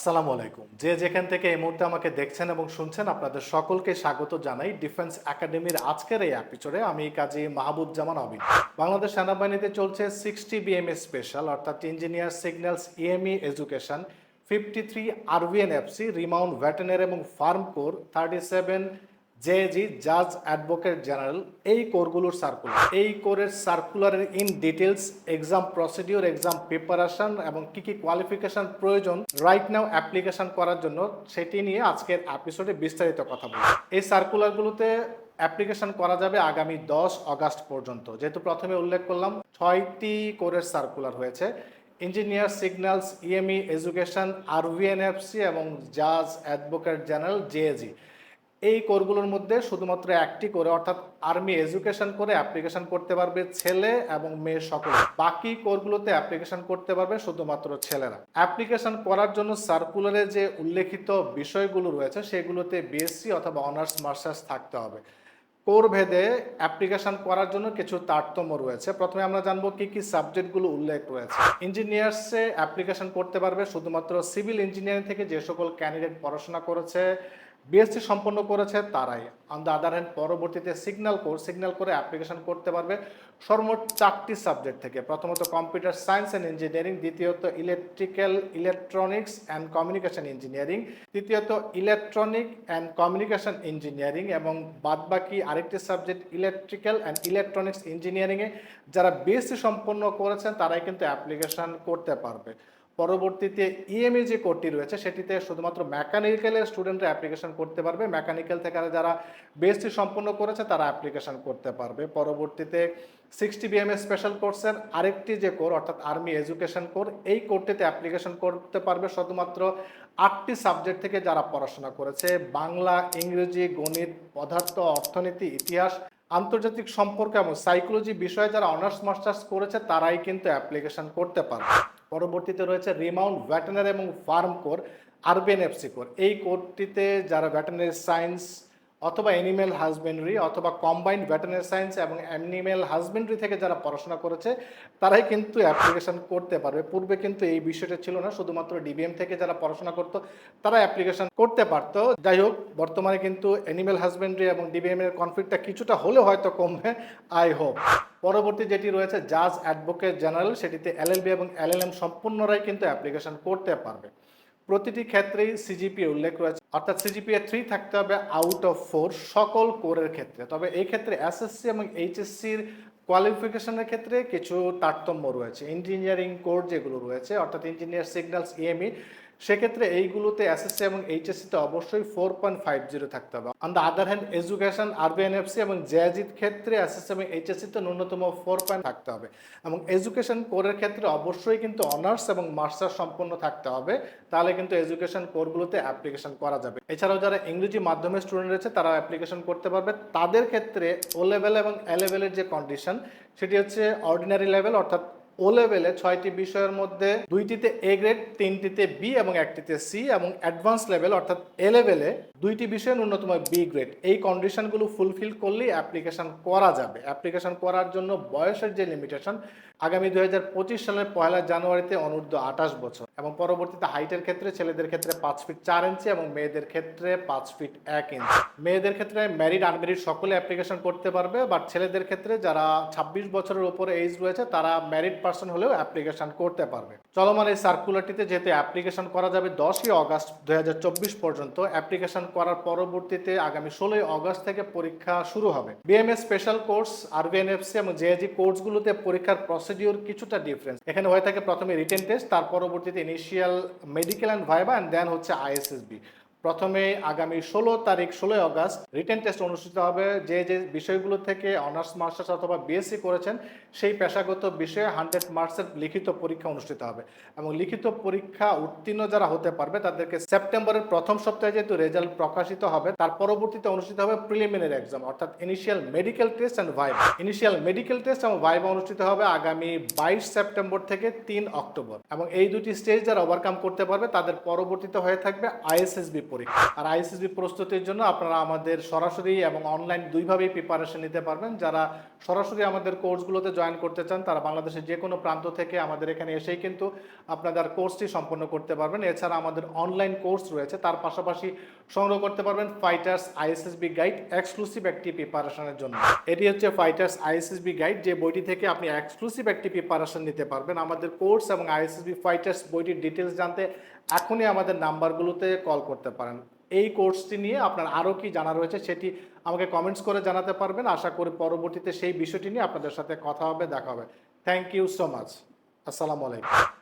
আসসালামু আলাইকুম। যে যেখান থেকে এই মুহূর্তে আমাকে দেখছেন এবং শুনছেন, আপনাদের সকলকে স্বাগত জানাই ডিফেন্স একাডেমির আজকের এই এপিসোডে আমি কাজী মাহবুজ্জামান অবিন বাংলাদেশ সেনাবাহিনীতে চলছে সিক্সটি বিএমএ স্পেশাল অর্থাৎ engineer signals EME education fifty three RVN FC remount ভ্যাটেনের এবং farm corps thirty seven JG জাজ অ্যাডভোকেট জেনারেল এই কোরগুলোর সার্কুলার এই কোরের সার্কুলারের in details exam procedure exam preparation এবং কি কি কোয়ালিফিকেশন প্রয়োজন রাইট নাও অ্যাপ্লিকেশন করার জন্য সেটি নিয়ে আজকের এপিসোডে বিস্তারিত কথা বলব। এই সার্কুলারগুলোতে অ্যাপ্লিকেশন করা যাবে আগামী দশ অগাস্ট পর্যন্ত। যেহেতু প্রথমে উল্লেখ করলাম, ছয়টি কোরের সার্কুলার হয়েছে। Engineer signals EME education RVNFC এবং জাজ অ্যাডভোকেট জেনারেল জেএজি এই কোরগুলোর মধ্যে শুধুমাত্র একটি করে, অর্থাৎ আর্মি এডুকেশন করে অ্যাপ্লিকেশন করতে পারবে ছেলে এবং মেয়ে সকলে। বাকি কোরগুলোতে অ্যাপ্লিকেশন করতে পারবে শুধুমাত্র ছেলেরা। অ্যাপ্লিকেশন করার জন্য সার্কুলারে যে উল্লেখিত বিষয়গুলো রয়েছে, সেগুলোতে বিএসসি অথবা অনার্স, মাস্টার্স থাকতে হবে। কোর ভেদে অ্যাপ্লিকেশন করার জন্য কিছু তারতম্য রয়েছে। প্রথমে আমরা জানব কি কি সাবজেক্টগুলো উল্লেখ রয়েছে। ইঞ্জিনিয়ার্সে অ্যাপ্লিকেশন করতে পারবে শুধুমাত্র সিভিল ইঞ্জিনিয়ারিং থেকে যে সকল ক্যান্ডিডেট পড়াশোনা করেছে বিএসসি সম্পন্ন করেছে তারাই। অন দ্য আদার হ্যান্ড পরবর্তীতে সিগন্যাল কোর্স সিগন্যাল করে অ্যাপ্লিকেশন করতে পারবে সর্বমোট চারটি সাবজেক্ট থেকে। প্রথমত কম্পিউটার সায়েন্স অ্যান্ড ইঞ্জিনিয়ারিং দ্বিতীয়ত electrical electronics and communication engineering তৃতীয়ত ইলেকট্রনিক অ্যান্ড কমিউনিকেশন ইঞ্জিনিয়ারিং এবং বাদবাকি আরেকটি সাবজেক্ট ইলেকট্রিক্যাল অ্যান্ড ইলেকট্রনিক্স ইঞ্জিনিয়ারিংয়ে যারা বিএসসি সম্পন্ন করেছেন, তারাই কিন্তু অ্যাপ্লিকেশন করতে পারবে। পরবর্তীতে ইএমএ যে কোডটি রয়েছে, সেটিতে শুধুমাত্র মেকানিক্যালের স্টুডেন্টরা অ্যাপ্লিকেশন করতে পারবে। মেকানিক্যাল থেকে যারা বিএসসি সম্পন্ন করেছে, তারা অ্যাপ্লিকেশন করতে পারবে। পরবর্তীতে সিক্সটি বিএমএ স্পেশাল কোর্সের আরেকটি যে কোর অর্থাৎ আর্মি এডুকেশন কোর এই কোর্সটিতে অ্যাপ্লিকেশন করতে পারবে শুধুমাত্র আটটি সাবজেক্ট থেকে যারা পড়াশোনা করেছে। বাংলা, ইংরেজি, গণিত, পদার্থ, অর্থনীতি, ইতিহাস, আন্তর্জাতিক সম্পর্ক এবং সাইকোলজি বিষয়ে যারা অনার্স মাস্টার্স করেছে, তারাই কিন্তু অ্যাপ্লিকেশন করতে পারবে। পরবর্তীতে রয়েছে রিমাউন্ট ভ্যাটেনার এবং ফার্ম কোর আরবেন এফসি কোর। এই কোর্টটিতে যারা ভ্যাটেনারি সায়েন্স অথবা অ্যানিম্যাল হাজবেন্ডারি অথবা কম্বাইন্ড ভেটেনারি সায়েন্স এবং অ্যানিম্যাল হাজবেন্ডারি থেকে যারা পড়াশোনা করেছে, তারাই কিন্তু অ্যাপ্লিকেশন করতে পারবে। পূর্বে কিন্তু এই বিষয়টা ছিল না, শুধুমাত্র ডিবিএম থেকে যারা পড়াশোনা করতো, তারা অ্যাপ্লিকেশন করতে পারতো। যাই হোক, বর্তমানে কিন্তু অ্যানিম্যাল হাজবেন্ডারি এবং ডিবিএম এর কনফ্লিক্টটা কিছুটা হলেও হয়তো কমবে আই হোপ পরবর্তী যেটি রয়েছে জাজ অ্যাডভোকেট জেনারেল সেটিতে এলএলবি এবং এলএলএম সম্পূর্ণরাই কিন্তু অ্যাপ্লিকেশন করতে পারবে। প্রতিটি ক্ষেত্রেই সিজিপি উল্লেখ রয়েছে। অর্থাৎ সিজিপিএ থ্রি থাকতে হবে আউট অফ ফোর সকল কোরের ক্ষেত্রে। তবে এই ক্ষেত্রে এসএসসি এবং এইচএসসির কোয়ালিফিকেশনের ক্ষেত্রে কিছু তারতম্য রয়েছে। ইঞ্জিনিয়ারিং কোর্স যেগুলো রয়েছে, অর্থাৎ ইঞ্জিনিয়ার সিগন্যালস ইএমই সেক্ষেত্রে এইগুলোতে এসএসসি এবং এইচএসসিতে অবশ্যই ফোর পয়েন্ট ফাইভ জিরো থাকতে হবে। On the other hand education আরবিএনএফসি এবং জেআজির ক্ষেত্রে এসএসসি এবং এইচএসসিতে ন্যূনতম ফোর পয়েন্ট থাকতে হবে। এবং এডুকেশন কোরের ক্ষেত্রে অবশ্যই কিন্তু অনার্স এবং মাস্টার্স সম্পন্ন থাকতে হবে। তাহলে কিন্তু এডুকেশন কোরগুলোতে অ্যাপ্লিকেশন করা যাবে। এছাড়াও যারা ইংরেজি মাধ্যমের স্টুডেন্ট রয়েছে তারা অ্যাপ্লিকেশন করতে পারবে। তাদের ক্ষেত্রে ও লেভেল এবং এ লেভেলের যে কন্ডিশন সেটি হচ্ছে অর্ডিনারি লেভেল অর্থাৎ ও লেভেলে ছয়টি বিষয়ের মধ্যে দুইটিতে এ গ্রেড তিনটিতে বি এবং একটিতে সি এবং অ্যাডভান্স লেভেল অর্থাৎ এ লেভেলে দুইটি বিষয়ে ন্যূনতম বি গ্রেড এই কন্ডিশনগুলো ফুলফিল করলেই অ্যাপ্লিকেশন করা যাবে। অ্যাপ্লিকেশন করার জন্য বয়সের যে লিমিটেশন আগামী দুই হাজার পঁচিশ সালের পয়লা জানুয়ারিতে অনূর্ধ্ব আঠাশ বছর। এবং পরবর্তীতে হাইটের ক্ষেত্রে ছেলেদের ক্ষেত্রে পাঁচ ফিট চার ইঞ্চি এবং মেয়েদের ক্ষেত্রে পাঁচ ফিট এক ইঞ্চি মেয়েদের ক্ষেত্রে ম্যারিড আনমেরিড সকলে অ্যাপ্লিকেশন করতে পারবে বাট ছেলেদের ক্ষেত্রে যারা ছাব্বিশ বছরের উপরে এজ রয়েছে, তারা ম্যারিড পার্সন হলেও অ্যাপ্লিকেশন করতে পারবে। চলমান এই সার্কুলারটিতে যেহেতু অ্যাপ্লিকেশন করা যাবে দশই অগাস্ট দুই পর্যন্ত অ্যাপ্লিকেশন করার পরবর্তীতে আগামী ষোলোই অগস্ট থেকে পরীক্ষা শুরু হবে। বিএমএস স্পেশাল কোর্স আরবিএনএফসি এবং জেএজি কোর্সগুলোতে পরীক্ষার প্রসিডিওর কিছুটা ডিফারেন্স এখানে হয়ে থাকে প্রথমে রিটেন টেস্ট তার পরবর্তীতে initial medical and viva and then হচ্ছে আইএসএসবি প্রথমে আগামী ষোলো তারিখ, ষোলোই অগাস্ট রিটেন টেস্ট অনুষ্ঠিত হবে। যে যে বিষয়গুলো থেকে অনার্স, মাস্টার্স অথবা বিএসসি করেছেন, সেই পেশাগত বিষয়ে হান্ড্রেড মার্কসের লিখিত পরীক্ষা অনুষ্ঠিত হবে এবং লিখিত পরীক্ষা উত্তীর্ণ যারা হতে পারবে, তাদেরকে সেপ্টেম্বরের প্রথম সপ্তাহে যেহেতু রেজাল্ট প্রকাশিত হবে, তার পরবর্তীতে অনুষ্ঠিত হবে প্রিলিমিনারি এক্সাম অর্থাৎ initial medical test and viva initial medical test এবং ভাইভ অনুষ্ঠিত হবে আগামী বাইশ সেপ্টেম্বর থেকে তিন অক্টোবর এবং এই দুটি স্টেজ যারা ওভারকাম করতে পারবে, তাদের পরবর্তীতে হয়ে থাকবে আইএসএসবি পরীক্ষা আর আইএসএসবি প্রস্তুতির জন্য আপনারা আমাদের সরাসরি এবং অনলাইন দুইভাবেই প্রিপারেশন নিতে পারবেন। যারা সরাসরি আমাদের কোর্সগুলোতে জয়েন করতে চান, তারা বাংলাদেশের যে কোনো প্রান্ত থেকে আমাদের এখানে এসেই কিন্তু আপনাদের কোর্সটি সম্পন্ন করতে পারবেন। এছাড়া আমাদের অনলাইন কোর্স রয়েছে, তার পাশাপাশি সংগ্রহ করতে পারবেন ফাইটার্স আইএসএসবি গাইড এক্সক্লুসিভ একটি প্রিপারেশনের জন্য। এটি হচ্ছে ফাইটার্স আইএসএসবি গাইড যে বইটি থেকে আপনি এক্সক্লুসিভ একটি প্রিপারেশন নিতে পারবেন। আমাদের কোর্স এবং আইএসএসবি ফাইটার্স বইটির ডিটেলস জানতে এখনই আমাদের নাম্বারগুলোতে কল করতে পারেন। এই কোর্সটি নিয়ে আপনার আরও কি জানা রয়েছে সেটি আমাকে কমেন্টস করে জানাতে পারবেন। আশা করি পরবর্তীতে সেই বিষয়টি নিয়ে আপনাদের সাথে কথা হবে, দেখা হবে। থ্যাংক ইউ সো মাচ আসসালামু আলাইকুম।